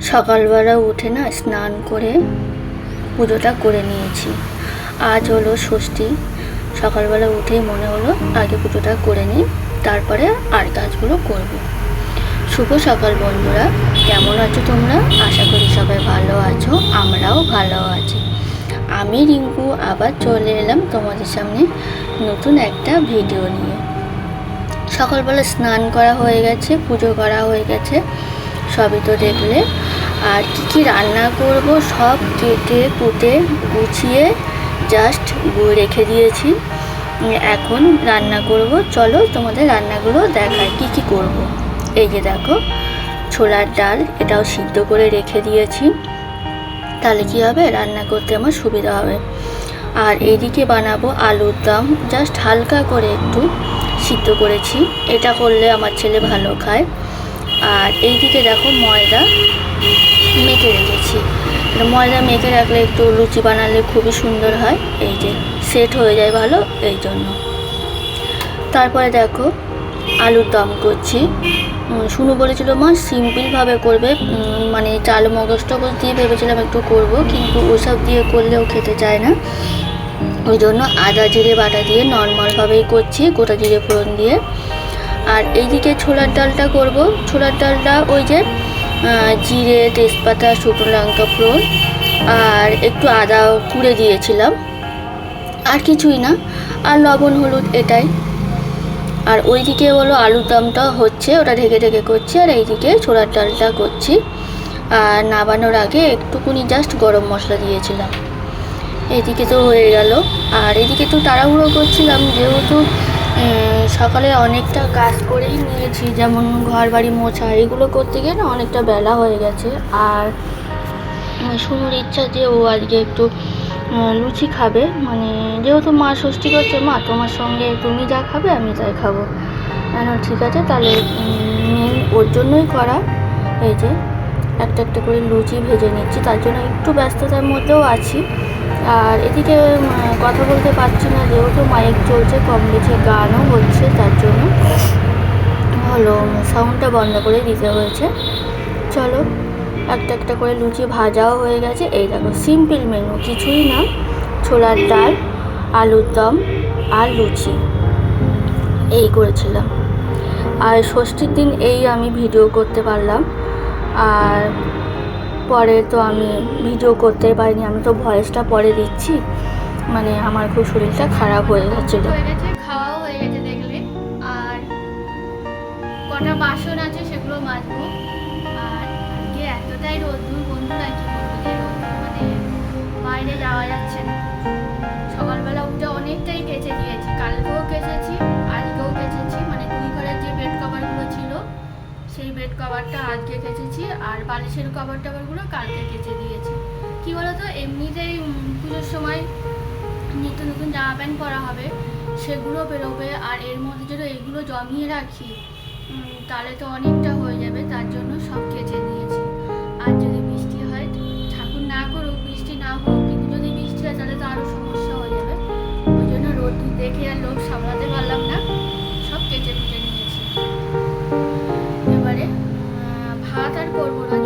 সকালবেলা উঠে না স্নান করে পুজোটা করে নিয়েছি। আজ হলো ষষ্ঠী। সকালবেলা উঠেই মনে হলো আগে পুজোটা করে নিই, তারপরে আর কাজগুলো করব। শুভ সকাল বন্ধুরা, কেমন আছো তোমরা? আশা করি সবাই ভালো আছো, আমরাও ভালো আছি। আমি রিঙ্কু, আবার চলে এলাম তোমাদের সামনে নতুন একটা ভিডিও নিয়ে। সকালবেলা স্নান করা হয়ে গেছে, পুজো করা হয়ে গেছে। সবই তো দেখলে। আর কী কী রান্না করব, সব কেটে কুটে গুছিয়ে জাস্ট রেখে দিয়েছি। এখন রান্না করব। চলো তোমাদের রান্নাগুলো দেখাই, কী কী করব। এই যে দেখো, ছোলার ডাল, এটাও সিদ্ধ করে রেখে দিয়েছি। তাহলে কী হবে? রান্না করতে আমার সুবিধা হবে। আর এইদিকে বানাবো আলুর দম জাস্ট হালকা করে একটু সিদ্ধ করেছি। এটা করলে আমার ছেলে ভালো খায়। আর এইদিকে দেখো ময়দা মেখে রেখেছি। ময়দা মেখে রাখলে একটু লুচি বানালে খুবই সুন্দর হয়। এই যে সেট হয়ে যায় ভালো, এই জন্য। তারপরে দেখো আলুর দম করছি। শুনু বলেছিল মা সিম্পলভাবে করবে। মানে চাল, মগজ, টগজ দিয়ে ভেবেছিলাম একটু করব, কিন্তু ওসব দিয়ে করলেও খেতে চায় না। ওই জন্য আদা, জিরে, বাটা দিয়ে নর্মালভাবেই করছি, গোটা জিরে ফোড়ন দিয়ে। আর এইদিকে ছোলার ডালটা করব। ছোলার ডালটা ওই যে জিরে, তেজপাতা, শুকনো লঙ্কা, ফোড়ন আর একটু আদা কুড়ে দিয়েছিলাম। আর কিছুই না, আর লবণ, হলুদ এটাই। আর ওইদিকে হলো আলুর দমটা হচ্ছে, ওটা ঢেকে ঢেকে করছি আর এইদিকে ছোলার ডালটা করছি। আর নাবানোর আগে একটুকুনি জাস্ট গরম মশলা দিয়েছিলাম। এদিকে তো হয়ে গেল। আর এদিকে তো তাড়াহুড়ো করছিলাম, যেহেতু সকালে অনেকটা কাজ করেই নিয়েছি, যেমন ঘর বাড়ি মোছা, এগুলো করতে গিয়ে না অনেকটা বেলা হয়ে গেছে। আর শুনুর ইচ্ছা যে ও আজকে একটু লুচি খাবে মানে যেহেতু মা ষষ্ঠী করছে, মা তোমার সঙ্গে তুমি যা খাবে আমি তাই খাব। কেন ঠিক আছে, তাহলে ওর জন্যই করা এই যে একটা একটা করে লুচি ভেজে নিচ্ছি, তার জন্য একটু ব্যস্ততার মধ্যেও আছি। আর এদিকে কথা বলতে পারছি না, যেহেতু মাইক চলছে, কম বেশি গানও হচ্ছে, তার জন্য হলো সাউন্ডটা বন্ধ করে দিতে হয়েছে। চলো, একটা একটা করে লুচি ভাজাও হয়ে গেছে। এই দেখো সিম্পল মেনু কিছুই না। ছোলার ডাল, আলুর দম আর লুচি। এই করেছিলাম। আর ষষ্ঠীর দিন এই আমি ভিডিও করতে পারলাম। আর পরে তো আমি ভিডিও করতে পারিনি, আমি তো ভয়েসটা পরে দিচ্ছি। মানে আমার খুব শরীরটা খারাপ হয়ে গেছে, খাওয়াও হয়ে গেছে দেখলে। আর কটা বাসন আছে সেগুলো মাজবো। আর আজকে এতটাই রোদ্দুর, বন্ধুরা, কি বলব যে মানে বাইরে যাওয়া যাচ্ছে না। কভারটা আজকে কেচেছি আর বালিশের কভার টভারগুলো কালকে কেচে দিয়েছি। কি বলতো, এমনিতেই পুজোর সময় নিত্য নতুন জামা প্যান্ট পরা হবে, সেগুলো বেরোবে, আর এর মধ্যে যদি এগুলো জমিয়ে রাখি তাহলে তো অনেকটা হয়ে যাবে, তার জন্য সব কেচে দিয়েছি। আর যদি বৃষ্টি হয়, ঠাকুর না করুক, বৃষ্টি না হোক, কিন্তু যদি বৃষ্টি হয়, তাহলে তো আরও সমস্যা হয়ে যাবে। ওই জন্য রোদ দেখে আর লোক সামলাতে পারলাম করব না।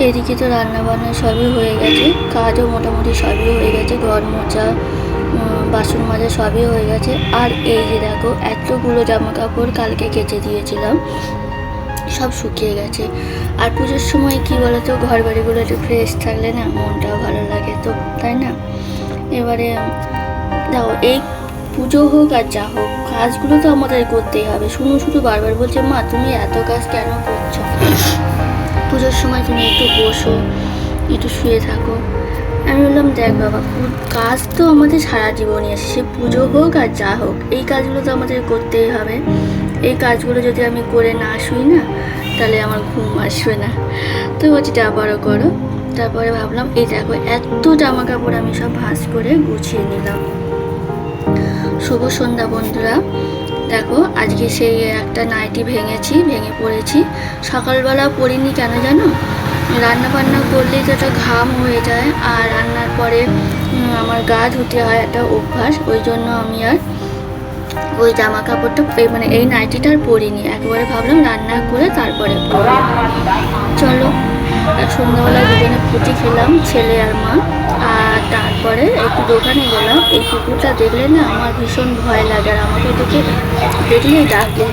এদিকে তো রান্না বান্না সবই হয়ে গেছে কাজও মোটামুটি সবই হয়ে গেছে ঘর উম, বাসন মাজা সবই হয়ে গেছে। আর এই যে দেখো এতগুলো জামা কাপড় কালকে কেচে দিয়েছিলাম সব শুকিয়ে গেছে। আর পুজোর সময় কি বলতো ঘর বাড়িগুলো একটু ফ্রেশ থাকলে না মনটাও ভালো লাগে তো তাই না? এবারে দেখো এই পুজো হোক আর যা হোক কাজগুলো তো আমাদের করতেই হবে। শুনো শুধু বারবার বলছে মা তুমি এত কাজ কেন করছ? পুজোর সময় তুমি একটু বসো, একটু শুয়ে থাকো। আমি বললাম, দেখ বাবা কাজ তো আমাদের সারা জীবনই আছে। সে পুজো হোক আর যা হোক, এই কাজগুলো তো আমাদের করতেই হবে। এই কাজগুলো যদি আমি করে না শুই না, তাহলে আমার ঘুম আসবে না। তো বলছি আবারও করো। তারপরে ভাবলাম, এই দেখো, এত জামা কাপড় আমি সব ভাঁজ করে গুছিয়ে নিলাম। শুভ সন্ধ্যা বন্ধুরা। দেখো, আজকে সেই একটা নাইটি ভেঙেছি, ভেঙে পড়েছি। সকালবেলা পরিনি কেন জানো? রান্না বান্না করলেই তো একটা ঘাম হয়ে যায়, আর রান্নার পরে আমার গা ধুতে হয় একটা অভ্যাস, ওই জন্য আমি আর ওই জামা কাপড়টা মানে এই নাইটিটা আর পরিনি। একেবারে ভাবলাম রান্না করে তারপরে। চলো সন্ধ্যাবেলা দুজনে ফুটি খেলাম, ছেলে আর মা। আর তারপরে একটু দোকানে গেলাম। এই কুকুরটা দেখলে না আমার ভীষণ ভয় লাগে আর আমাকে দেখে দেখলেই ডাকে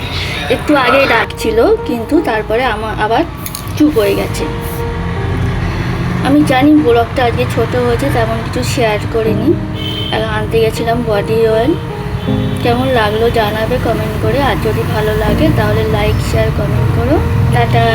একটু আগেই ডাকছিল, কিন্তু তারপরে আমার আবার চুপ হয়ে গেছে। আমি জানি ব্লগটা আজকে ছোট হয়েছে, তেমন কিছু শেয়ার করিনি। আনতে গেছিলাম বডি অয়েল কেমন লাগল জানাবে কমেন্ট করে, আর যদি ভালো লাগে তাহলে লাইক শেয়ার কমেন্ট করো। টাটা।